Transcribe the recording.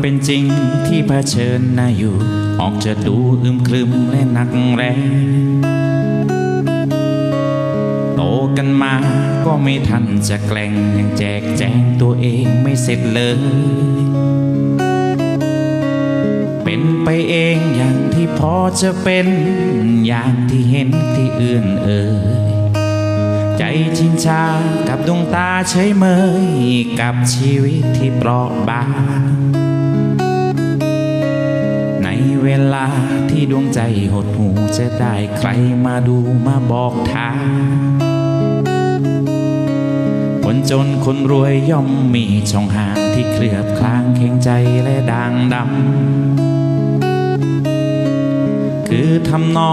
เป็นจริงที่เผชิญน้าอยู่ ออกจะดูอึมครึมและหนักแรงโตกันมาก็ไม่ทันจะแกล้งยังแจกแจงตัวเองไม่เสร็จเลย เป็นไปเองอย่างที่พอจะเป็น อย่างที่เห็นที่อื่นเอ่ยใจชินชากับดวงตาเฉยเมย กับชีวิตที่เปราะบาง ลาที่ดวงใจหดหูจะได้ใครมาดูมาบอกทางคนจนคนรวยย่อมมีช่องห่างที่เคลือบคลางเข่งใจและด่างดำคือทำนอง